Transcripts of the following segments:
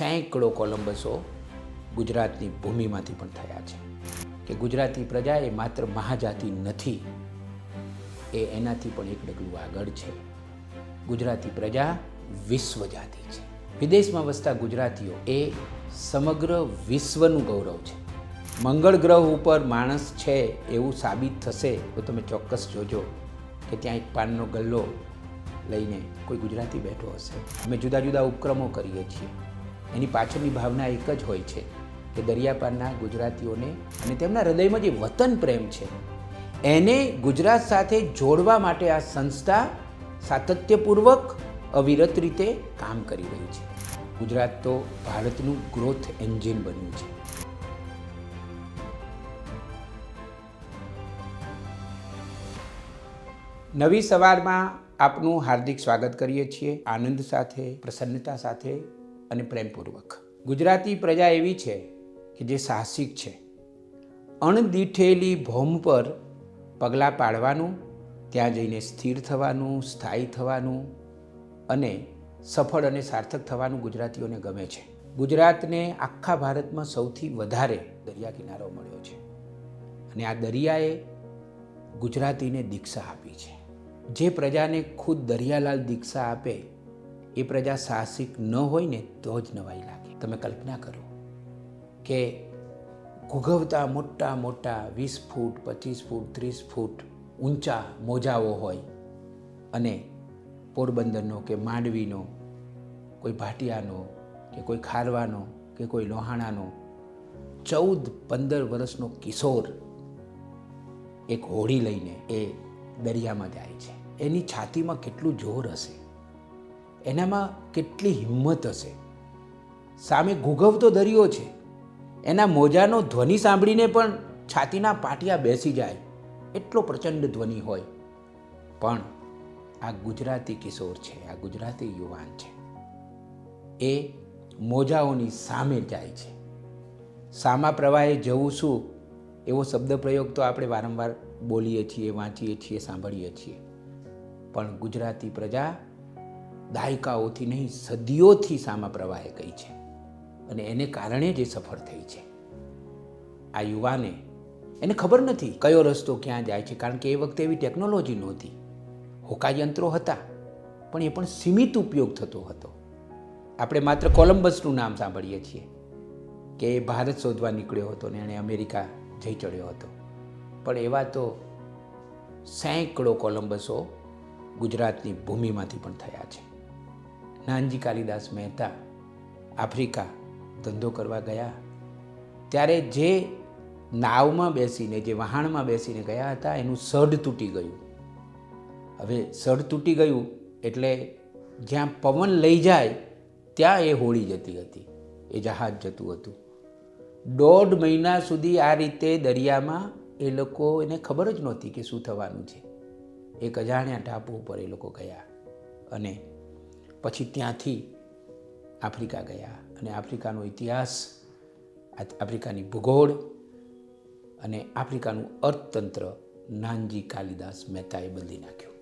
સેંકડો કોલંબસો ગુજરાતની ભૂમિમાંથી પણ થયા છે. કે ગુજરાતી પ્રજા એ માત્ર મહાજાતિ નથી, એ એનાથી પણ એક ડગલું આગળ છે. ગુજરાતી પ્રજા વિશ્વ જાતિ છે. વિદેશમાં વસતા ગુજરાતીઓ એ સમગ્ર વિશ્વનું ગૌરવ છે. મંગળ ગ્રહ ઉપર માણસ છે એવું સાબિત થશે તો તમે ચોક્કસ જોજો કે ત્યાં એક પાનનો ગલ્લો લઈને કોઈ ગુજરાતી બેઠો હશે. અમે જુદા જુદા ઉપક્રમો કરીએ છીએ. એની પાછળની ભાવના એક જ હોય છે કે દરિયાપારના ગુજરાતીઓને અને તેમના હૃદયમાં જે વતન પ્રેમ છે, એને ગુજરાત સાથે જોડવા માટે આ સંસ્થા સાતત્યપૂર્વક, અવિરત રીતે કામ કરી રહી છે. ગુજરાત તો ભારતનું ગ્રોથ એન્જિન બન્યું છે. નવી સવારમાં આપનું હાર્દિક સ્વાગત કરીએ છીએ. આનંદ સાથે, પ્રસન્નતા સાથે અને પ્રેમપૂર્વક. ગુજરાતી પ્રજા એવી છે કે જે સાહસિક છે. અણદીઠેલી ભોમ પર પગલાં પાડવાનું, ત્યાં જઈને સ્થિર થવાનું, સ્થાયી થવાનું અને સફળ અને સાર્થક થવાનું ગુજરાતીઓને ગમે છે. ગુજરાતને આખા ભારતમાં સૌથી વધારે દરિયા કિનારો મળ્યો છે. અને આ દરિયાએ ગુજરાતીને દીક્ષા આપી છે. જે પ્રજાને ખુદ દરિયાલાલ દીક્ષા આપે એ પ્રજા સાહસિક ન હોય ને તો જ નવાઈ લાગે. તમે કલ્પના કરો કે ઘૂઘવતા મોટા મોટા વીસ ફૂટ, પચીસ ફૂટ, ત્રીસ ફૂટ ઊંચા મોજાઓ હોય અને પોરબંદરનો કે માંડવીનો, કોઈ ભાટિયાનો કે કોઈ ખારવાનો કે કોઈ લોહાણાનો ચૌદ પંદર વર્ષનો કિશોર એક હોડી લઈને એ દરિયામાં જાય છે. એની છાતીમાં કેટલું જોર હશે? એનામાં કેટલી હિંમત હશે? સામે ઘૂઘવતો દરિયો છે. એના મોજાનો ધ્વનિ સાંભળીને પણ છાતીના પાટિયા બેસી જાય. એટલો પ્રચંડ ધ્વનિ હોય. પણ આ ગુજરાતી કિશોર છે, આ ગુજરાતી યુવાન છે. એ મોજાઓની સામે જાય છે. સામા પ્રવાહે જવું શું? એવો શબ્દ પ્રયોગ તો આપણે વારંવાર બોલીએ છીએ, વાંચીએ છીએ, સાંભળીએ છીએ. પણ ગુજરાતી પ્રજા દાયકાઓથી નહીં, સદીઓથી સામા પ્રવાહે ગઈ છે. અને એને કારણે જ સફળ થઈ છે. આ યુવાને એને ખબર નથી કયો રસ્તો ક્યાં જાય છે, કારણ કે એ વખતે એવી ટેકનોલોજી નહોતી. હોકાયંત્રો હતા, પણ એ પણ સીમિત ઉપયોગ થતો હતો. આપણે માત્ર કોલંબસનું નામ સાંભળીએ છીએ કે એ ભારત શોધવા નીકળ્યો હતો ને એણે અમેરિકા જઈ ચડ્યો હતો. પણ એવા તો સેંકડો કોલંબસો ગુજરાતની ભૂમિમાંથી પણ થયા છે. નાનજી કાલિદાસ મહેતા આફ્રિકા ધંધો કરવા ગયા. ત્યારે જે નાવમાં બેસીને, જે વહાણમાં બેસીને ગયા હતા, એનું સઢ તૂટી ગયું. હવે સઢ તૂટી ગયું એટલે જ્યાં પવન લઈ જાય, ત્યાં એ હોળી જતી હતી. એ જહાજ જતું હતું. દોઢ મહિના સુધી આ રીતે દરિયામાં એ લોકો, એને ખબર જ નહોતી કે શું થવાનું છે. એક અજાણ્યા ટાપુ ઉપર એ લોકો ગયા અને પછી ત્યાંથી આફ્રિકા ગયા અને આફ્રિકાનો ઇતિહાસ આફ્રિકાની ભૂગોળ અને આફ્રિકાનું અર્થતંત્ર નાનજી કાલિદાસ મહેતાએ બદલી નાખ્યું.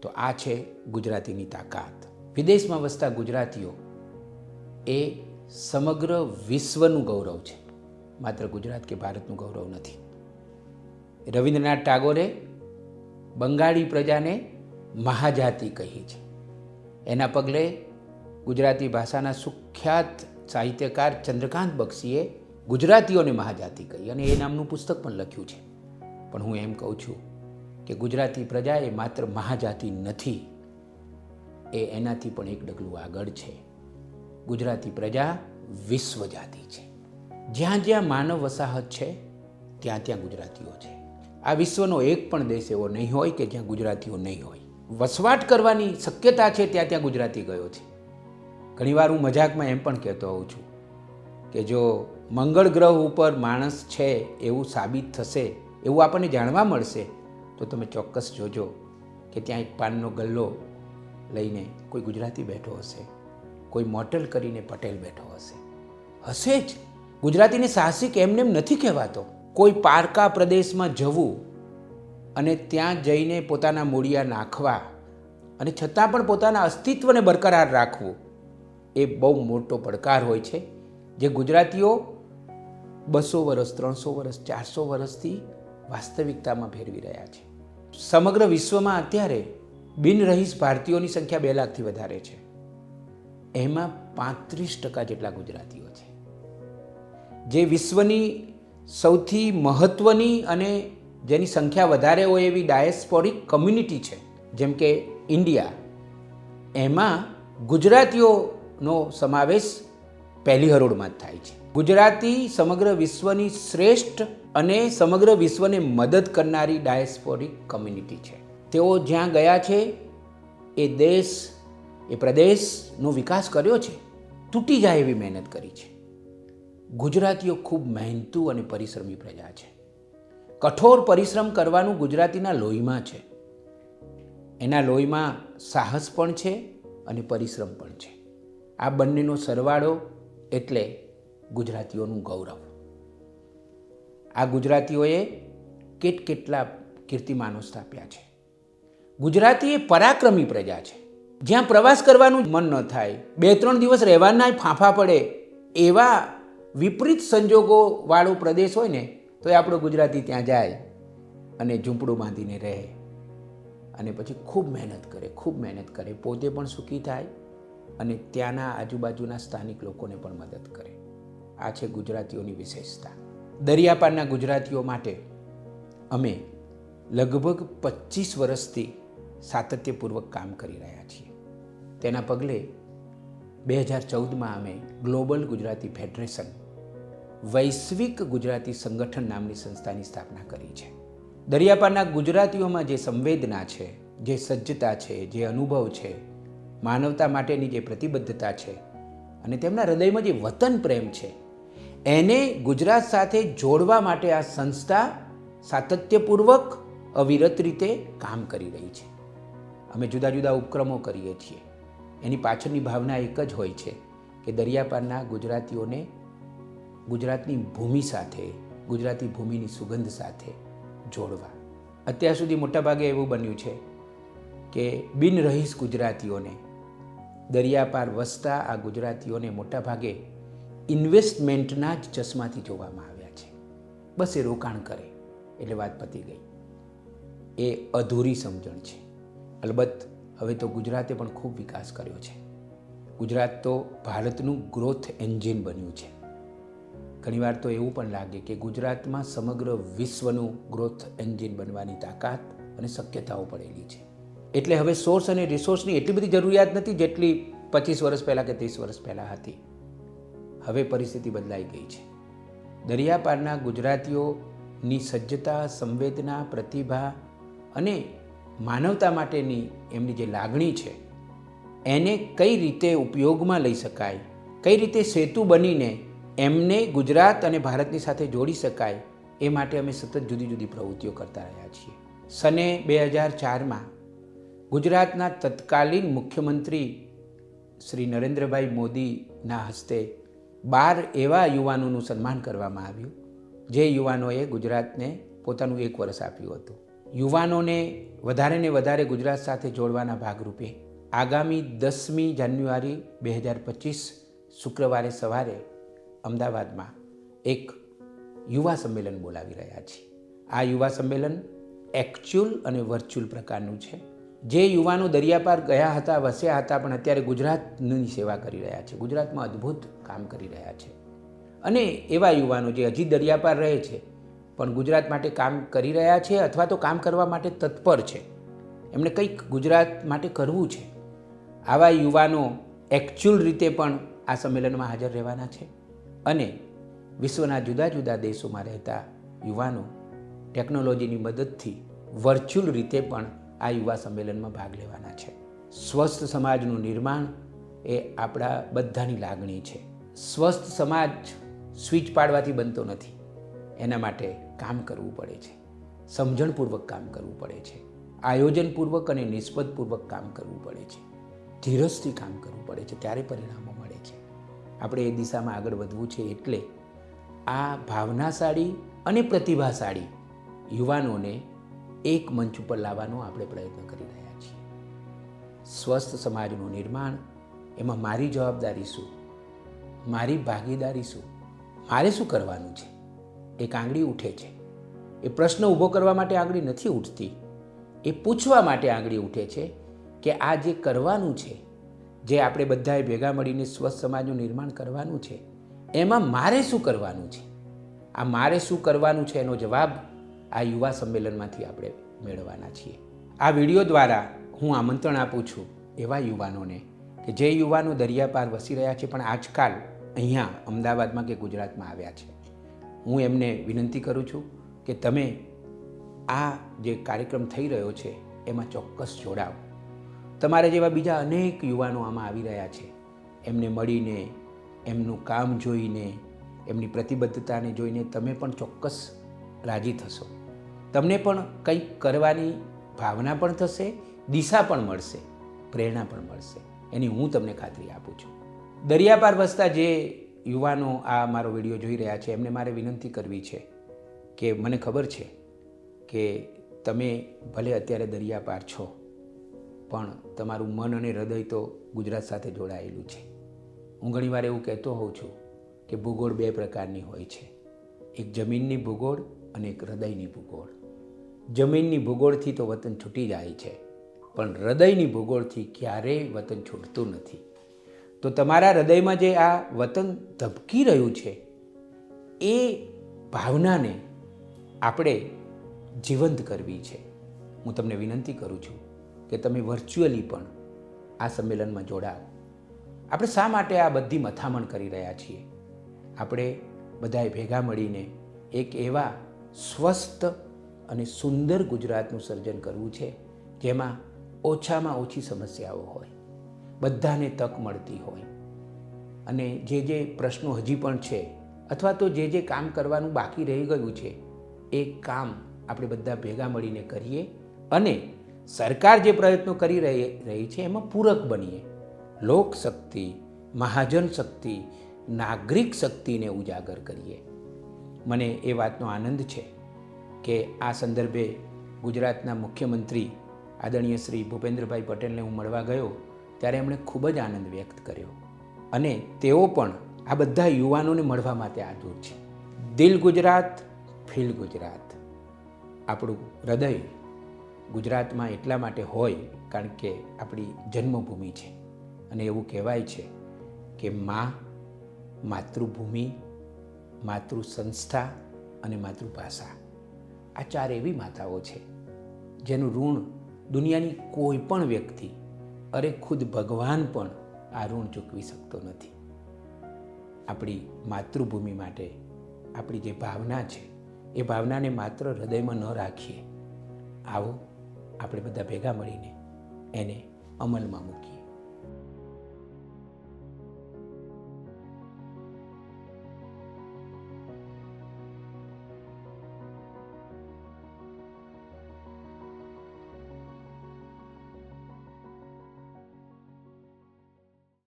તો આ છે ગુજરાતીની તાકાત. વિદેશમાં વસતા ગુજરાતીઓ એ સમગ્ર વિશ્વનું ગૌરવ છે. માત્ર ગુજરાત કે ભારતનું ગૌરવ નથી. રવિન્દ્રનાથ ટાગોરે બંગાળી પ્રજાને મહાજાતિ કહી છે. એના પગલે ગુજરાતી ભાષાના સુખ્યાત સાહિત્યકાર ચંદ્રકાંત બક્ષીએ ગુજરાતીઓને મહાજાતિ કહી અને એ નામનું પુસ્તક પણ લખ્યું છે. પણ હું એમ કહું છું કે ગુજરાતી પ્રજા એ માત્ર મહાજાતિ નથી, એ એનાથી પણ એક ડગલું આગળ છે. ગુજરાતી પ્રજા વિશ્વ જાતિ છે. જ્યાં જ્યાં માનવ વસાહત છે, ત્યાં ત્યાં ગુજરાતીઓ છે. આ વિશ્વનો એક પણ દેશ એવો નહીં હોય કે જ્યાં ગુજરાતીઓ નહીં હોય. વસવાટ કરવાની શક્યતા છે ત્યાં ત્યાં ગુજરાતી ગયો છે. ઘણીવાર હું મજાકમાં એમ પણ કહેતો હોઉં છું કે જો મંગળ ગ્રહ ઉપર માણસ છે એવું સાબિત થશે, એવું આપણને જાણવા મળશે, તો તમે ચોક્કસ જોજો કે ત્યાં એક પાનનો ગલ્લો લઈને કોઈ ગુજરાતી બેઠો હશે, કોઈ મોટલ કરીને પટેલ બેઠો હશે. હશે જ. ગુજરાતીને સાહસિક એમને એમ નથી કહેવાતો. કોઈ પારકા પ્રદેશમાં જવું અને ત્યાં જઈને પોતાના મૂળિયા નાખવા અને છતાં પણ પોતાના અસ્તિત્વને બરકરાર રાખવું એ બહુ મોટો પડકાર હોય છે. જે ગુજરાતીઓ બસો વર્ષ ત્રણસો વર્ષ ચારસો વર્ષથી વાસ્તવિકતામાં ફેરવી રહ્યા છે. સમગ્ર વિશ્વમાં અત્યારે બિનરહીશ ભારતીયોની સંખ્યા બે લાખથી વધારે છે. એમાં પાંત્રીસ ટકા જેટલા ગુજરાતીઓ છે. જે વિશ્વની સૌથી મહત્ત્વની અને જેની સંખ્યા વધારે હોય એવી ડાયસ્પોરિક કમ્યુનિટી છે, જેમ કે ઇન્ડિયા. એમાં ગુજરાતીઓનો સમાવેશ પહેલી હરોળમાં જ થાય છે. ગુજરાતી સમગ્ર વિશ્વની શ્રેષ્ઠ અને સમગ્ર વિશ્વને મદદ કરનારી ડાયસ્પોરિક કમ્યુનિટી છે. તેઓ જ્યાં ગયા છે, એ દેશ, એ પ્રદેશનો વિકાસ કર્યો છે, તૂટી જાય એવી મહેનત કરી છે. ગુજરાતીઓ ખૂબ મહેનતુ અને પરિશ્રમી પ્રજા છે. કઠોર પરિશ્રમ કરવાનું ગુજરાતીના લોહીમાં છે. એના લોહીમાં સાહસ પણ છે અને પરિશ્રમ પણ છે. આ બંનેનો સરવાળો એટલે ગુજરાતીઓનું ગૌરવ. આ ગુજરાતીઓએ કેટ કેટલા કીર્તિમાનો સ્થાપ્યા છે. ગુજરાતી એ પરાક્રમી પ્રજા છે. જ્યાં પ્રવાસ કરવાનું મન ન થાય બે ત્રણ દિવસ રહેવાના ફાંફા પડે, એવા વિપરીત સંજોગોવાળો પ્રદેશ હોય ને તો એ આપણો ગુજરાતી ત્યાં જાય અને ઝૂંપડું બાંધીને રહે. અને પછી ખૂબ મહેનત કરે, ખૂબ મહેનત કરે. પોતે પણ સુખી થાય અને ત્યાંના આજુબાજુના સ્થાનિક લોકોને પણ મદદ કરે. આ છે ગુજરાતીઓની વિશેષતા. દરિયાપારના ગુજરાતીઓ માટે અમે લગભગ પચીસ વર્ષથી સાતત્યપૂર્વક કામ કરી રહ્યા છીએ. તેના પગલે બે હજાર ચૌદમાં અમે ગ્લોબલ ગુજરાતી ફેડરેશન વૈશ્વિક ગુજરાતી સંગઠન નામની સંસ્થાની સ્થાપના કરી છે. દરિયાપારના ગુજરાતીઓમાં જે સંવેદના છે, જે સજ્જતા છે, જે અનુભવ છે, માનવતા માટેની જે પ્રતિબદ્ધતા છે અને તેમના હૃદયમાં જે વતન પ્રેમ છે, એને ગુજરાત સાથે જોડવા માટે આ સંસ્થા સાતત્યપૂર્વક, અવિરત રીતે કામ કરી રહી છે. અમે જુદા જુદા ઉપક્રમો કરીએ છીએ. એની પાછળની ભાવના એક જ હોય છે કે દરિયાપારના ગુજરાતીઓને ગુજરાતની ભૂમિ સાથે, ગુજરાતી ભૂમિની સુગંધ સાથે જોડવા. અત્યાર સુધી મોટાભાગે એવું બન્યું છે કે બિનરહીશ ગુજરાતીઓને દરિયાપાર વસતા આ ગુજરાતીઓને મોટાભાગે ઇન્વેસ્ટમેન્ટના જ ચશ્માથી જોવામાં આવ્યા છે. બસ એ રોકાણ કરે, એટલે વાત પતી ગઈ. એ અધૂરી સમજણ છે. અલબત્ત હવે તો ગુજરાતે પણ ખૂબ વિકાસ કર્યો છે. ગુજરાત તો ભારતનું ગ્રોથ એન્જિન બન્યું છે. ઘણીવાર તો એવું પણ લાગે કે ગુજરાતમાં સમગ્ર વિશ્વનું ગ્રોથ એન્જિન બનવાની તાકાત અને શક્યતાઓ પડેલી છે. એટલે હવે સોર્સ અને રિસોર્સની એટલી બધી જરૂરિયાત નથી જેટલી પચીસ વર્ષ પહેલાં કે ત્રીસ વર્ષ પહેલાં હતી. હવે પરિસ્થિતિ બદલાઈ ગઈ છે. દરિયાપારના ગુજરાતીઓની સજ્જતા, સંવેદના, પ્રતિભા અને માનવતા માટેની એમની જે લાગણી છે, એને કઈ રીતે ઉપયોગમાં લઈ શકાય, કઈ રીતે સેતુ બનીને એમને ગુજરાત અને ભારતની સાથે જોડી શકાય એ માટે અમે સતત જુદી જુદી પ્રવૃત્તિઓ કરતા રહ્યા છીએ. સને બે હજાર ચારમાં ગુજરાતના તત્કાલીન મુખ્યમંત્રી શ્રી નરેન્દ્રભાઈ મોદીના હસ્તે બાર એવા યુવાનોનું સન્માન કરવામાં આવ્યું, જે યુવાનોએ ગુજરાતને પોતાનું એક વર્ષ આપ્યું હતું. યુવાનોને વધારે ને વધારે ગુજરાત સાથે જોડવાના ભાગરૂપે આગામી દસમી જાન્યુઆરી બે હજાર પચીસ શુક્રવારે સવારે અમદાવાદમાં એક યુવા સંમેલન બોલાવી રહ્યા છીએ આ યુવા સંમેલન એકચ્યુઅલ અને વર્ચ્યુઅલ પ્રકારનું છે. જે યુવાનો દરિયાપાર ગયા હતા, વસ્યા હતા, પણ અત્યારે ગુજરાતની સેવા કરી રહ્યા છે. ગુજરાતમાં અદ્ભુત કામ કરી રહ્યા છે. અને એવા યુવાનો જે હજી દરિયાપાર રહે છે, પણ ગુજરાત માટે કામ કરી રહ્યા છે અથવા તો કામ કરવા માટે તત્પર છે. એમણે કંઈક ગુજરાત માટે કરવું છે. આવા યુવાનો એકચ્યુઅલ રીતે પણ આ સંમેલનમાં હાજર રહેવાના છે. અને વિશ્વના જુદા જુદા દેશોમાં રહેતા યુવાનો ટેકનોલોજીની મદદથી વર્ચ્યુઅલ રીતે પણ આ યુવા સંમેલનમાં ભાગ લેવાના છે. સ્વસ્થ સમાજનું નિર્માણ એ આપણા બધાની લાગણી છે. સ્વસ્થ સમાજ સ્વિચ પાડવાથી બનતો નથી. એના માટે કામ કરવું પડે છે. સમજણપૂર્વક કામ કરવું પડે છે. આયોજનપૂર્વક અને નિસ્બતપૂર્વક કામ કરવું પડે છે. ધીરજથી કામ કરવું પડે છે. ત્યારે પરિણામો મળે છે. આપણે એ દિશામાં આગળ વધવું છે એટલે આ ભાવનાશાળી અને પ્રતિભાશાળી યુવાનોને એક મંચ ઉપર લાવવાનો આપણે પ્રયત્ન કરી રહ્યા છીએ. સ્વસ્થ સમાજનું નિર્માણ, એમાં મારી જવાબદારી શું? મારી ભાગીદારી શું? મારે શું કરવાનું છે? એક આંગળી ઉઠે છે. એ પ્રશ્ન ઊભો કરવા માટે આંગળી નથી ઉઠતી. એ પૂછવા માટે આંગળી ઉઠે છે કે આ જે કરવાનું છે જે આપણે બધાએ ભેગા મળીને સ્વસ્થ સમાજનું નિર્માણ કરવાનું છે, એમાં મારે શું કરવાનું છે? આ મારે શું કરવાનું છે એનો જવાબ આ યુવા સંમેલનમાંથી આપણે મેળવવાના છીએ. આ વીડિયો દ્વારા હું આમંત્રણ આપું છું એવા યુવાનોને કે જે યુવાનો દરિયા પાર વસી રહ્યા છે, પણ આજકાલ અહીંયા અમદાવાદમાં કે ગુજરાતમાં આવ્યા છે. હું એમને વિનંતી કરું છું કે તમે આ જે કાર્યક્રમ થઈ રહ્યો છે, એમાં ચોક્કસ જોડાઓ તમારા જેવા બીજા અનેક યુવાનો આમાં આવી રહ્યા છે. એમને મળીને, એમનું કામ જોઈને, એમની પ્રતિબદ્ધતાને જોઈને તમે પણ ચોક્કસ રાજી થશો. તમને પણ કંઈક કરવાની ભાવના પણ થશે, દિશા પણ મળશે, પ્રેરણા પણ મળશે. એની હું તમને ખાતરી આપું છું. દરિયાપાર વસતા જે યુવાનો આ મારો વીડિયો જોઈ રહ્યા છે, એમને મારે વિનંતી કરવી છે કે મને ખબર છે કે તમે ભલે અત્યારે દરિયાપાર છો પણ તમારું મન અને હૃદય તો ગુજરાત સાથે જોડાયેલું છે. હું ઘણીવાર એવું કહેતો હોઉં છું કે ભૂગોળ બે પ્રકારની હોય છે. એક જમીનની ભૂગોળ અને એક હૃદયની ભૂગોળ. જમીનની ભૂગોળથી તો વતન છૂટી જાય છે, પણ હૃદયની ભૂગોળથી ક્યારેય વતન છૂટતું નથી. તો તમારા હૃદયમાં જે આ વતન ધબકી રહ્યું છે, એ ભાવનાને આપણે જીવંત કરવી છે. હું તમને વિનંતી કરું છું કે તમે વર્ચ્યુઅલી પણ આ સંમેલનમાં જોડાઓ. આપણે શા માટે આ બધી મથામણ કરી રહ્યા છીએ? આપણે બધાએ ભેગા મળીને એક એવા સ્વસ્થ અને સુંદર ગુજરાતનું સર્જન કરવું છે, જેમાં ઓછામાં ઓછી સમસ્યાઓ હોય, બધાને તક મળતી હોય. અને જે જે પ્રશ્નો હજી પણ છે, અથવા તો જે જે કામ કરવાનું બાકી રહી ગયું છે, એ કામ આપણે બધા ભેગા મળીને કરીએ અને સરકાર જે પ્રયત્નો કરી રહી રહી છે, એમાં પૂરક બનીએ. લોકશક્તિ મહાજન શક્તિ નાગરિક શક્તિને ઉજાગર કરીએ. મને એ વાતનો આનંદ છે કે આ સંદર્ભે ગુજરાતના મુખ્યમંત્રી આદરણીય શ્રી ભૂપેન્દ્રભાઈ પટેલને હું મળવા ગયો ત્યારે એમણે ખૂબ જ આનંદ વ્યક્ત કર્યો. અને તેઓ પણ આ બધા યુવાનોને મળવા માટે આતુર છે. દિલ ગુજરાત, ફીલ ગુજરાત. આપણું હૃદય ગુજરાતમાં એટલા માટે હોય કારણ કે આપણી જન્મભૂમિ છે. અને એવું કહેવાય છે કે મા માતૃભૂમિ માતૃ સંસ્થા અને માતૃભાષા. આ ચાર એવી માતાઓ છે જેનું ઋણ દુનિયાની કોઈ પણ વ્યક્તિ, અરે ખુદ ભગવાન પણ આ ઋણ ચૂકવી શકતો નથી. આપણી માતૃભૂમિ માટે આપણી જે ભાવના છે, એ ભાવનાને માત્ર હૃદયમાં ન રાખીએ. આવો આપણે બધા ભેગા મળીને એને અમલમાં મૂકીએ.